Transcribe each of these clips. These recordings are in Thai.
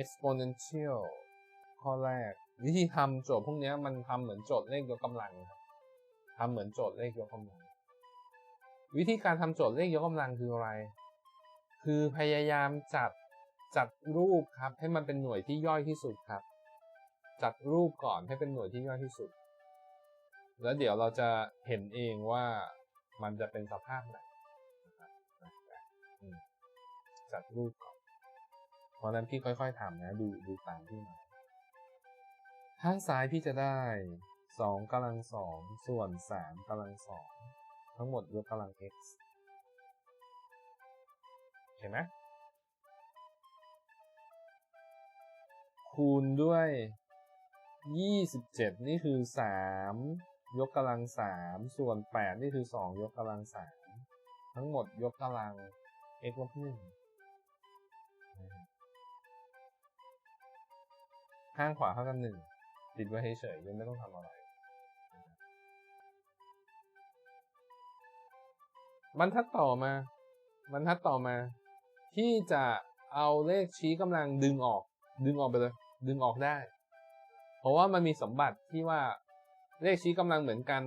exponential ข้อแรก วิธีทำโจทย์พวกนี้มันทำเหมือนโจทย์เลขยกกำลังครับทำเหมือนโจทย์เลขยกกำลัง วิธีการทำโจทย์เลขยกกำลังคืออะไร คือพยายามจัดจัดรูปครับ ให้มันเป็นหน่วยที่ย่อยที่สุดครับ จัดรูปก่อนให้เป็นหน่วยที่ย่อยที่สุด แล้วเดี๋ยวเราจะเห็นเองว่ามันจะเป็นสภาพไหนนะครับจัดรูปก่อน ราะนั้นพี่ค่อย ๆทำนะดูดูตามที่หน่อยข้างซ้ายพี่จะได้สองกำลังสองส่วนสามกำลังสองทั้งหมดยกกำลัง x เห็นไหมคูณด้วย 27 นี่คือ 3 ยกกำลัง 3 ส่วน 8 นี่คือ 2 ยกกำลัง 3 ทั้งหมดยกกำลัง x ลบ1 ข้างขวาเท่ากันหนึ่งติดไว้เฉยๆยังไม่ต้องทำอะไร บรรทัดต่อมา บรรทัดต่อมา ที่จะเอาเลขชี้กำลังดึงออก ดึงออกไปเลย ดึงออกได้ เพราะว่ามันมีสมบัติที่ว่าเลขชี้กำลังเหมือนกัน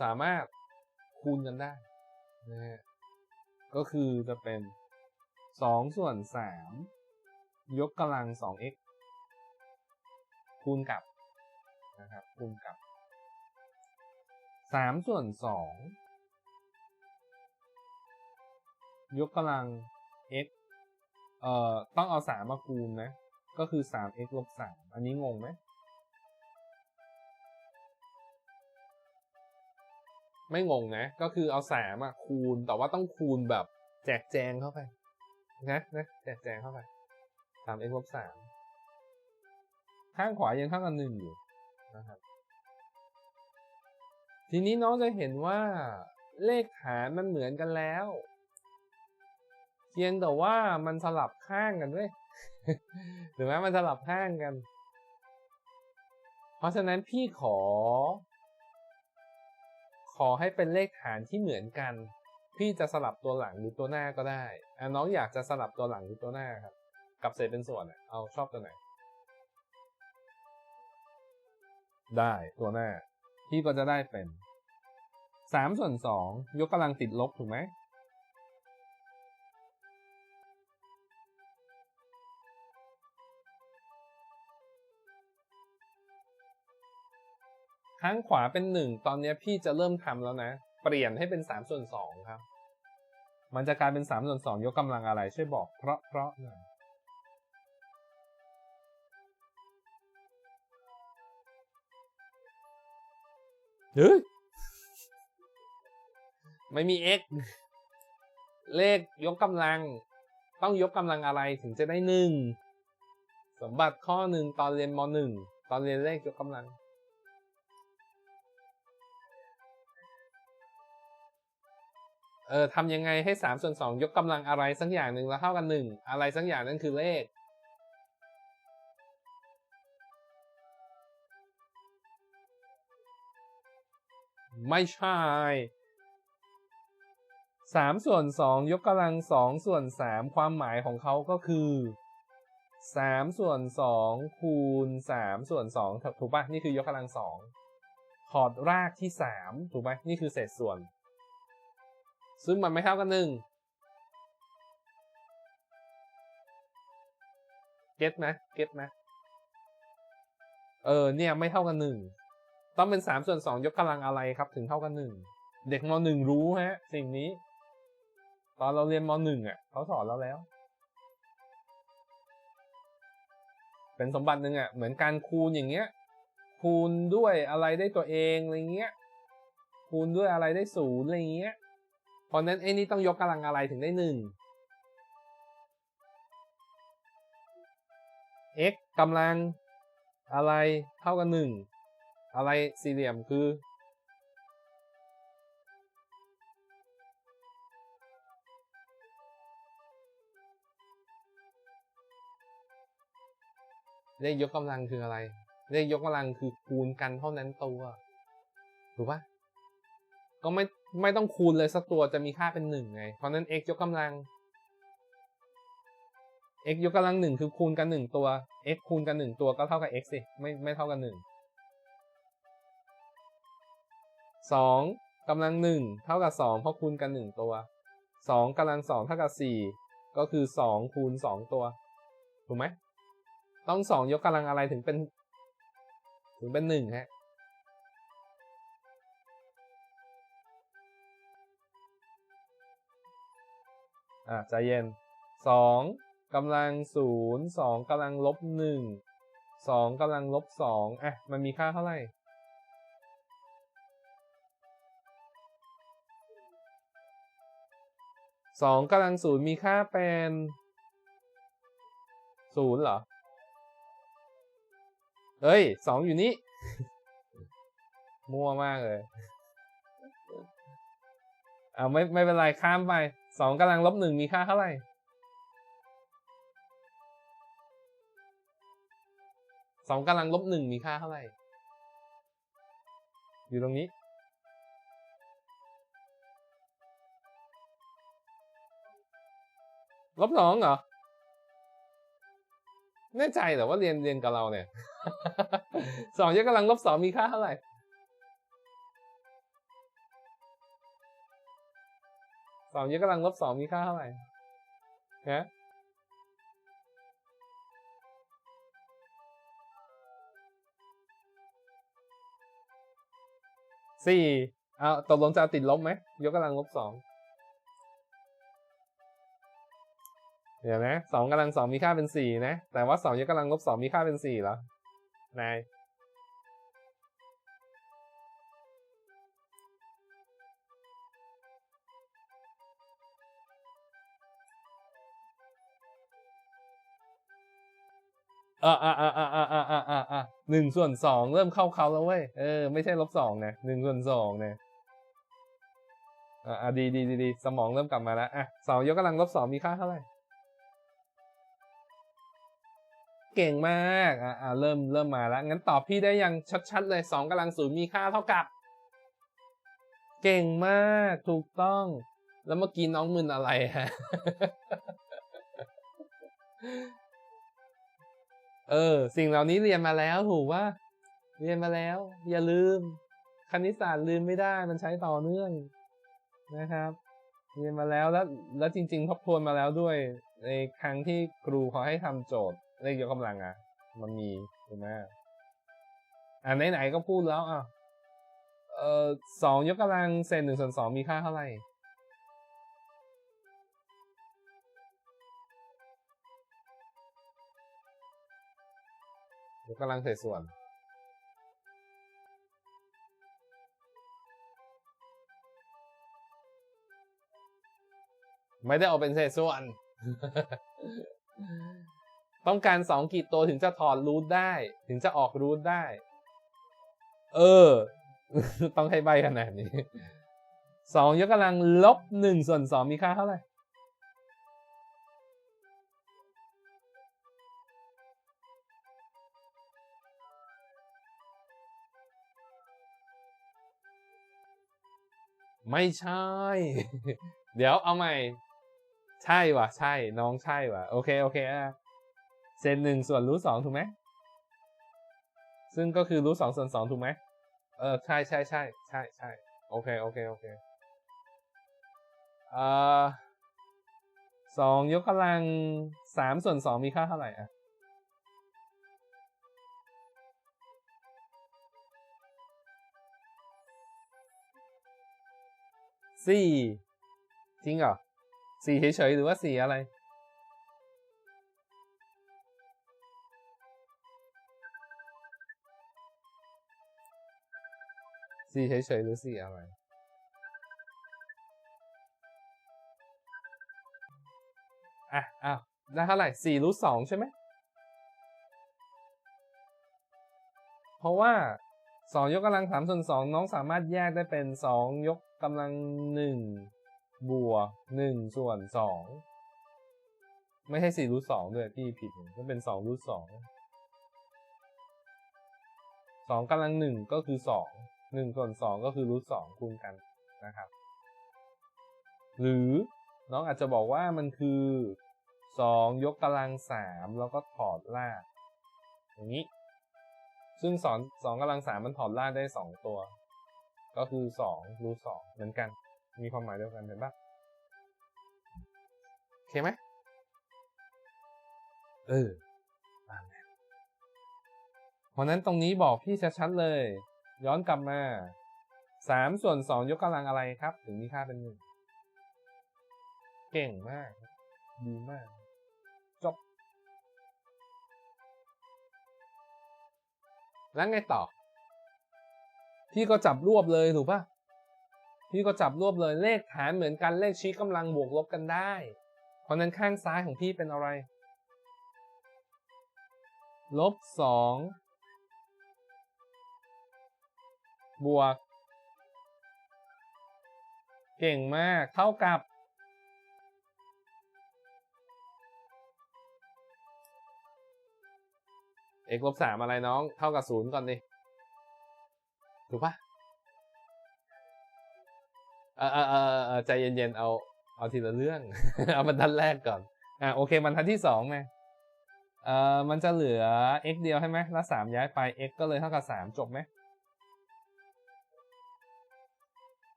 สามารถคูณกันได้นะฮะก็คือจะเป็นสองส่วนสามยกกำลังสอง x คูณกับนะครับคูณกับสามส่วนสองยกกำลัง x เอ่อต้องเอาสามมาคูณนะ ก็คือสาม x ลบสามอันนี้งงไหม ไม่งงนะ ก็คือเอาสามอะคูณ แต่ว่าต้องคูณแบบแจกแจงเข้าไป นะนะแจกแจงเข้าไปสาม x ลบสาม ข้างขวายังเท่ากันหนึ่งอยู่นะครับ ทีนี้น้องจะเห็นว่าเลขฐานมันเหมือนกันแล้ว เพียงแต่ว่ามันสลับข้างกันด้วยถึงแม้มันสลับข้างกัน เพราะฉะนั้นพี่ขอ ขอให้เป็นเลขฐานที่เหมือนกัน พี่จะสลับตัวหลังหรือตัวหน้าก็ได้อะน้องอยากจะสลับตัวหลังหรือตัวหน้าครับ กับเศษเป็นส่วนอะเอาชอบตัวไหน ได้ตัวหน้า พี่ก็จะได้เป็นสามส่วนสองยกกำลังติดลบถูกไหมข้างขวาเป็นหนึ่งตอนนี้พี่จะเริ่มทำแล้วนะ เปลี่ยนให้เป็นสามส่วนสองครับ มันจะกลายเป็นสามส่วนสองยกกำลังอะไรช่วยบอกเพราะเพราะหน่อย เฮ้ยไม่มี x เลขยกกำลัง ต้องยกกำลังอะไรถึงจะได้หนึ่งสมบัติข้อหนึ่งตอนเรียนมหนึ่งตอนเรียนเลขยกกำลัง เออทำยังไงให้สามส่วนสองยกกำลังอะไรสักอย่างหนึ่งแล้วเท่ากันหนึ่งอะไรสักอย่างนั่นคือเลข ไม่ใช่สามส่วนสองยกกำลังสองส่วนสามความหมายของเขาก็คือสามส่วนสองคูณสามส่วนสองถูกปะนี่คือยกกำลังสองถอดรากที่สามถูกไหมนี่คือเศษส่วน ซึ่งมันไม่เท่ากันหนึ่งเก็ตไหมเก็ตไหมเออเนี่ยไม่เท่ากันหนึ่ง ต้องเป็นสามส่วนสองยกกำลังอะไรครับ ถึงเท่ากันหนึ่งเด็กมหนึ่งรู้ฮะ สิ่งนี้ ตอนเราเรียนมหนึ่งอะเขาสอนเราแล้ว เป็นสมบัติหนึ่งอะเหมือนการคูณอย่างเงี้ย คูณด้วยอะไรได้ตัวเองอะไรเงี้ย คูณด้วยอะไรได้ศูนย์อะไรเงี้ยเพราะนั้นไอ้นี่ต้องยกกำลังอะไรถึงได้หนึ่ง x กำลังอะไรเท่ากันหนึ่ง อะไรสี่เหลี่ยมคือ เลขยกกำลังคืออะไร เลขยกกำลังคือคูณกันเท่านั้นตัว ถูกปะก็ไม่ไม่ต้องคูณเลยสักตัวจะมีค่าเป็นหนึ่งไง เพราะนั้น x ยกกำลัง x ยกกำลังหนึ่งคือคูณกันหนึ่งตัว x คูณกันหนึ่งตัวก็เท่ากับ x สิ ไม่ไม่เท่ากันหนึ่ง สองกำลังหนึ่งเท่ากับสองเพราะคูณกันหนึ่งตัวสองกำลังสองเท่ากับสี่ก็คือสองคูณสองตัว ถูกไหม ต้องสองยกกำลังอะไรถึงเป็น ถึงเป็นหนึ่งฮะอะใจเย็นสองกำลังศูนย์สองกำลังลบหนึ่งสองกำลังลบสองอะ มันมีค่าเท่าไหร่ สองกำลังศูนย์มีค่าเป็นศูนย์เหรอ เฮ้ยสองอยู่นี่มั่วมากเลยอ่าไม่ไม่เป็นไรข้ามไปสองกำลังลบหนึ่งมีค่าเท่าไหร่สองกำลังลบหนึ่งมีค่าเท่าไหร่ อยู่ตรงนี้ ลบสองเหรอ แน่ใจเหรอว่าเรียนเรียนกับเราเนี่ย สองยกกำลังลบสองมีค่าเท่าไหร่สองยกกำลังลบสองมีค่าเท่าไหร่ฮะสี่เอาตกลงจะเอาติดลบไหมยกกำลังลบสอง เดี๋ยวนะสองกำลังสองมีค่าเป็นสี่นะ แต่ว่าสองยกกำลังลบสองมีค่าเป็นสี่เหรอนายอ่าอ่าอ่าอ่าอ่าอ่าอ่าอ่าอ่าหนึ่งส่วนสองเริ่มเข้าเขาแล้วเว้ย เออ ไม่ใช่ลบสองนะหนึ่งส่วนสองนี่ยอ่าอ่าดีดีดีดีสมองเริ่มกลับมาแล้ว อะสองยกกำลังลบสองมีค่าเท่าไหร่ เก่งมากอ่าเริ่มเริ่มมาแล้ว งั้นตอบพี่ได้ยังชัดๆเลยสองกำลังศูนย์มีค่าเท่ากับ เก่งมากถูกต้อง แล้วเมื่อกี้น้องมึนอะไรฮะเออ สิ่งเหล่านี้เรียนมาแล้วถูกว่า เรียนมาแล้ว อย่าลืม คณิตศาสตร์ลืมไม่ได้มันใช้ต่อเนื่องนะครับ เรียนมาแล้วแล้วแล้วจริง ๆ ทบทวนมาแล้วด้วย ในครั้งที่ครูขาให้ทำโจทย์ เลขยกกำลังอะ มันมีถูกไหมอ่าไหนๆก็พูดแล้วอะเอ่อสองยกกำลังเศษหนึ่งส่วนสองมีค่าเท่าไหร่ยกกำลังเศษส่วนไม่ได้เอาเป็นเศษส่วน ต้องการสองกีดตัวถึงจะถอดรูทได้ ถึงจะออกรูทได้ เออ ต้องให้ใบขนาดนี้สองยกกำลังลบหนึ่งส่วนสองมีค่าเท่าไหร่ไม่ใช่ เดี๋ยวเอาใหม่ ใช่วะใช่ น้องใช่วะโอเค โอเคอะ เศษหนึ่งส่วนรูทสองถูกไหมซึ่งก็คือรูทสองส่วนสองถูกไหมเออใช่ใช่ใช่ใช่ใช่โอเคโอเคโอเคอ่าสองยกกำลังสามส่วนสองมีค่าเท่าไหร่อะสี่จริงเหรอสี่เฉยๆหรือว่าสี่อะไร สี่เฉยๆหรือสีอะไร อะอ้าวได้เท่าไหร่สี่รูทสองใช่ไหม เพราะว่าสองยกกำลังสามส่วนสองน้องสามารถแยกได้เป็นสองยกกำลังหนึ่งบวกหนึ่งส่วนสองไม่ใช่สี่รูทสองด้วยพี่ผิดก็เป็นสองรูทสองสองกำลังหนึ่งก็คือส หนึ่งส่วนสองก็คือรูทสองคูณกันนะครับ หรือน้องอาจจะบอกว่ามันคือสองยกกำลังสามแล้วก็ถอดรากอย่างนี้ ซึ่งสองสองกำลังสามมันถอดรากได้สองตัว ก็คือสองรูทสองเหมือนกัน มีความหมายเดียวกันเห็นปะโอเคไหมเออตามนั้นเพราะนั้นตรงนี้บอกพี่ชัดๆเลย ย้อนกลับมาสามส่วนสองยกกำลังอะไรครับ ถึงมีค่าเป็นหนึ่งเก่งมาก ดีมากจบแล้วไงต่อ พี่ก็จับรวบเลยถูกปะพี่ก็จับรวบเลยเลขฐานเหมือนกันเลขชี้กำลังบวกลบกันได้ เพราะนั้นข้างซ้ายของพี่เป็นอะไร ลบสอง บวก เก่งมาก เท่ากับ x ลบสามอะไรน้อง เท่ากับศูนย์ก่อนดิ ถูกปะเออเออเออเอใจเย็นๆ เอา เอาทีละเรื่อง เอาบรรทัดแรกก่อน อะโอเคบรรทัดที่สองไงเอ่อมันจะเหลือ x เดียวใช่ไหมแล้วสามย้ายไป x ก็เลยเท่ากับสามจบไหม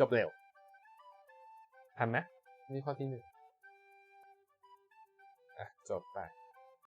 จบเร็วทันไหมนี่ข้อที่หนึ่งอะจบไป